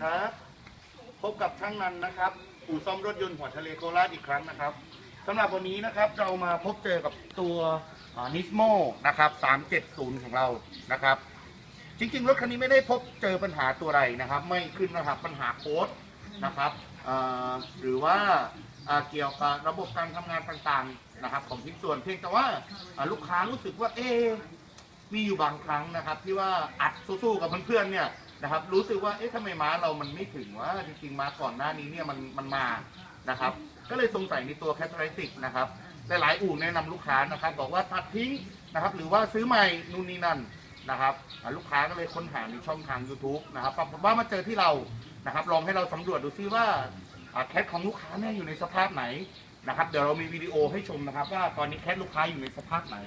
ครับ พบกับช่างนันนะครับอู่ซ่อมรถยนต์หัวทะเลโคราชอีกครั้งนะครับสำหรับวันนี้นะครับเรามาพบเจอกับตัวนิสโมนะครับ370 ของเรานะครับ จริงๆ รถคันนี้ไม่ได้พบเจอปัญหาตัวใดนะครับ ไม่ขึ้นนะครับปัญหาโค้ดนะครับหรือว่าเกี่ยวกับระบบการทำงานต่างๆนะครับ ของชิ้นส่วนเพียงแต่ว่าลูกค้ารู้สึกว่าเอ๊ มีอยู่บางครั้งนะครับ ที่ว่าอัดสู้ๆกับเพื่อนๆเนี่ยนะครับ รู้สึกว่าเอ๊ะทำไมม้าเรามันไม่ถึงว่าจริงๆม้าก่อนหน้านี้เนี่ยมันมันมานะครับ ก็เลยสงสัยในตัวแคทไรติกนะครับหลายๆอู่แนะนำลูกค้านะครับ บอกว่าตัดทิ้งนะครับ หรือว่าซื้อใหม่นู่นนี่นั่นนะครับลูกค้าก็เลยค้นหาในช่องทาง YouTube นะครับปรากฏว่ามาเจอที่เรานะครับ ลองให้เราสำรวจดูซิว่าอ่าแคทของลูกค้าเนี่ยอยู่ในสภาพไหนนะครับ เดี๋ยวเรามีวิดีโอให้ชมนะครับ ว่าตอนนี้แคทลูกค้าอยู่ในสภาพไหน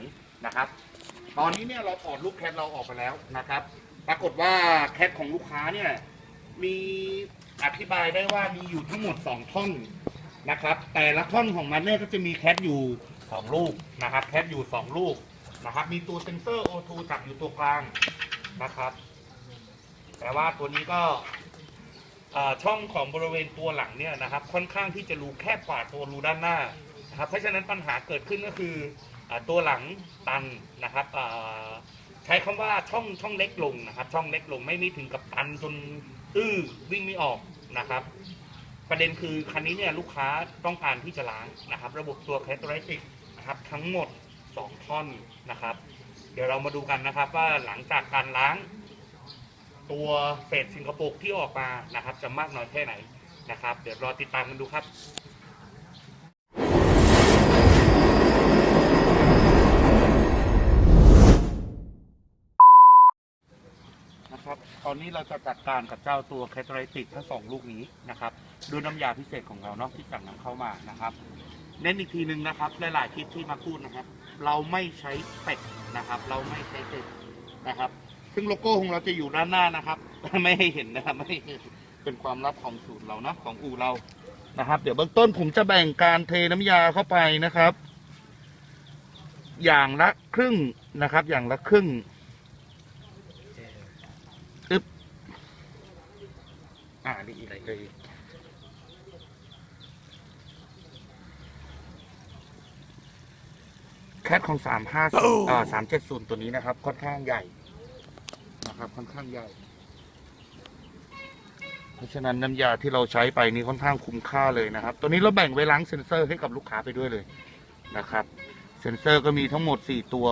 นะครับ ตอนนี้เนี่ยเราถอดลูกแคทเราออกไปแล้วนะครับ ปรากฏว่าแคทของลูกค้าเนี่ยมีอธิบายได้ว่ามีอยู่ทั้งหมด 2 ท่อนนะครับ แต่ละท่อนของมันเนี่ยก็จะมีแคทอยู่ 2 ลูกนะครับแคทอยู่ 2 ลูกนะครับ มีตัวเซนเซอร์ O2 จับอยู่ตัวกลางนะครับ แต่ว่าตัวนี้ก็อ่อช่องของบริเวณตัวหลังเนี่ยนะครับ ค่อนข้างที่จะรูแคบกว่าตัวรูด้านหน้านะครับเพราะฉะนั้นปัญหาเกิดขึ้นก็คือ ตัวหลังตันนะครับใช้คำว่าช่องช่องเล็กลงนะครับ ช่องเล็กลงไม่มีถึงกับตันจนอื้อวิ่งไม่ออกนะครับ ประเด็นคือคันนี้เนี่ยลูกค้าต้องการที่จะล้างนะครับ ระบบตัวแคตตาติกนะครับทั้งหมด 2 ท่อนนะครับ เดี๋ยวเรามาดูกันนะครับว่าหลังจากการล้าง ตัวเศษสิงคโปร์ที่ออกมานะครับ จะมากน้อยแค่ไหนนะครับ เดี๋ยวรอติดตามกันดูครับ นี้เราจะจัดการกับเจ้าตัวแคทไรติกทั้งสองลูกนี้นะครับด้วยน้ำยาพิเศษของเราเนาะที่สั่งนำเข้ามานะครับเน้นอีกทีหนึ่งนะครับหลายๆคลิปที่มาพูดนะครับ เราไม่ใช้เป็ดนะครับ เราไม่ใช้เป็ดนะครับ ซึ่งโลโก้ของเราจะอยู่ด้านหน้านะครับ ไม่ให้เห็นนะครับไม่ให้เห็นเป็นความลับของสูตรเราเนาะของอู่เรานะครับ เดี๋ยวเบื้องต้นผมจะแบ่งการเทน้ำยาเข้าไปนะครับ อย่างละครึ่งนะครับ อย่างละครึ่งอึ๊บ อ่านี่อีกเลยแคทของสามห้าอ่าสามเจ็ดศูนย์ตัวนี้นะครับ ค่อนข้างใหญ่นะครับ ค่อนข้างใหญ่ เพราะฉะนั้นน้ำยาที่เราใช้ไปนี่ค่อนข้างคุ้มค่าเลยนะครับ ตัวนี้เราแบ่งไว้ล้างเซ็นเซอร์ให้กับลูกค้าไปด้วยเลยนะครับ เซ็นเซอร์ก็มีทั้งหมดสี่ตัว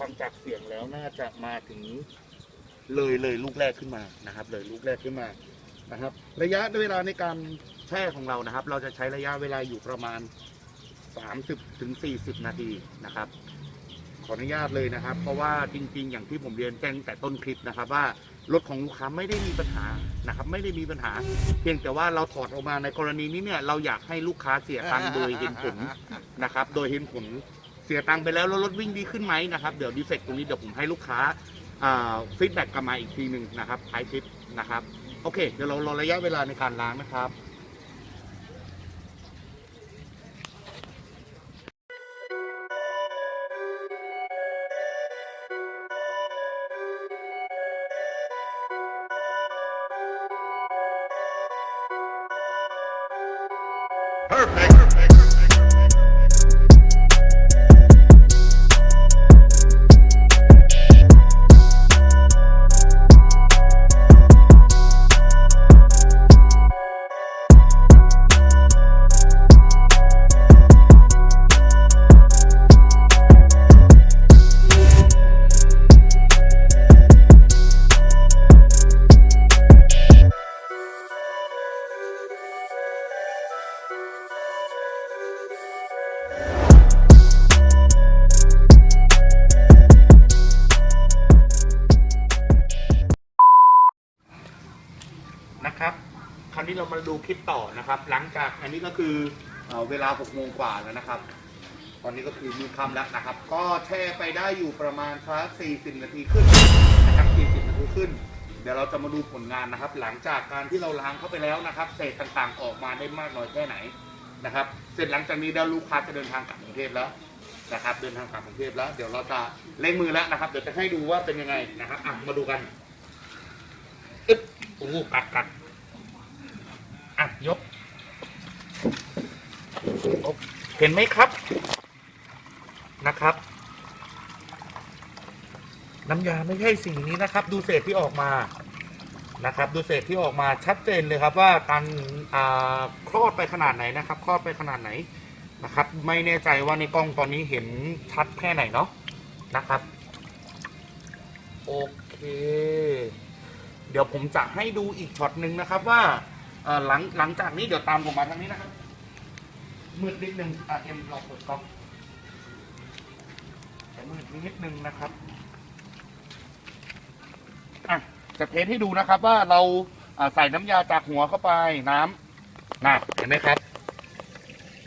ฟังจากเสียงแล้วน่าจะมาถึงเลยเลยลูกแรกขึ้นมานะครับ เลยลูกแรกขึ้นมานะครับ ระยะเวลาในการแช่ของเรานะครับ เราจะใช้ระยะเวลาอยู่ประมาณ 30ถึง40 นาทีนะครับ ขออนุญาตเลยนะครับ เพราะว่าจริง ๆ อย่างที่ผมเรียนแจ้งแต่ต้นคลิปนะครับ ว่ารถของลูกค้าไม่ได้มีปัญหานะครับ ไม่ได้มีปัญหา เพียงแต่ว่าเราถอดออกมาในกรณีนี้เนี่ยเราอยากให้ลูกค้าเสียตังค์โดยเห็นผลนะครับ โดยเห็นผล สียตังค์ไปแล้วแล้วรถวิ่งดีขึ้นไหมนะครับเดี๋ยวดีเฟกตรงนี้เดี๋ยวผมให้ลูกค้าฟีดแบ็กกลับมาอีกทีหนึ่งนะครับท้ายคลิปนะครับโอเค เดี๋ยวเรารอระยะเวลาในการล้างนะครับน เรามาดูคลิปต่อนะครับ หลังจากอันนี้ก็คือเอ่อเวลา6โมงกว่าแล้วนะครับ ตอนนี้ก็คือมือค่ำแล้วนะครับ ก็แช่ไปได้อยู่ประมาณสัก40 นาทีขึ้นนะครับ40 นาทีขึ้น เดี๋ยวเราจะมาดูผลงานนะครับ หลังจากการที่เราล้างเข้าไปแล้วนะครับ เศษต่างๆออกมาได้มากน้อยแค่ไหนนะครับ เสร็จหลังจากนี้เดี๋ยวลูกค้าจะเดินทางกลับกรุงเทพแล้วนะครับ เดินทางกลับกรุงเทพแล้ว เดี๋ยวเราจะเล่งมือแล้วนะครับ เดี๋ยวจะให้ดูว่าเป็นยังไงนะครับอะมาดูกันอึ๊บโอ้โหกัดกัด อะยก เห็นไหมครับนะครับ น้ำยาไม่ใช่สีนี้นะครับ ดูเศษที่ออกมานะครับ ดูเศษที่ออกมาชัดเจนเลยครับว่าการอ่าคลอดไปขนาดไหนนะครับคลอดไปขนาดไหนนะครับ ไม่แน่ใจว่าในกล้องตอนนี้เห็นชัดแค่ไหนเนาะนะครับโอเค เดี๋ยวผมจะให้ดูอีกช็อตหนึ่งนะครับว่า หลังหลังจากนี้เดี๋ยวตามผมมาทางนี้นะครับมืดนิดนึงอะเอ็มลองเปิดกล้องแต่มืดนิดนึงนะครับอะจะเทสให้ดูนะครับว่าเราใส่น้ำยาจากหัวเข้าไปน้ำนะเห็นไหมครับ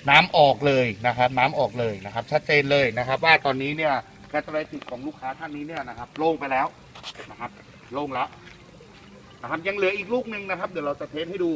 น้ำออกเลยนะครับ น้ำออกเลยนะครับ ชัดเจนเลยนะครับ ว่าตอนนี้เนี่ยแคตตาไลติกของลูกค้าท่านนี้เนี่ยนะครับ โล่งไปแล้วนะครับ โล่งแล้ว นะครับยังเหลืออีกลูกหนึ่งนะครับ เดี๋ยวเราจะเทสให้ดู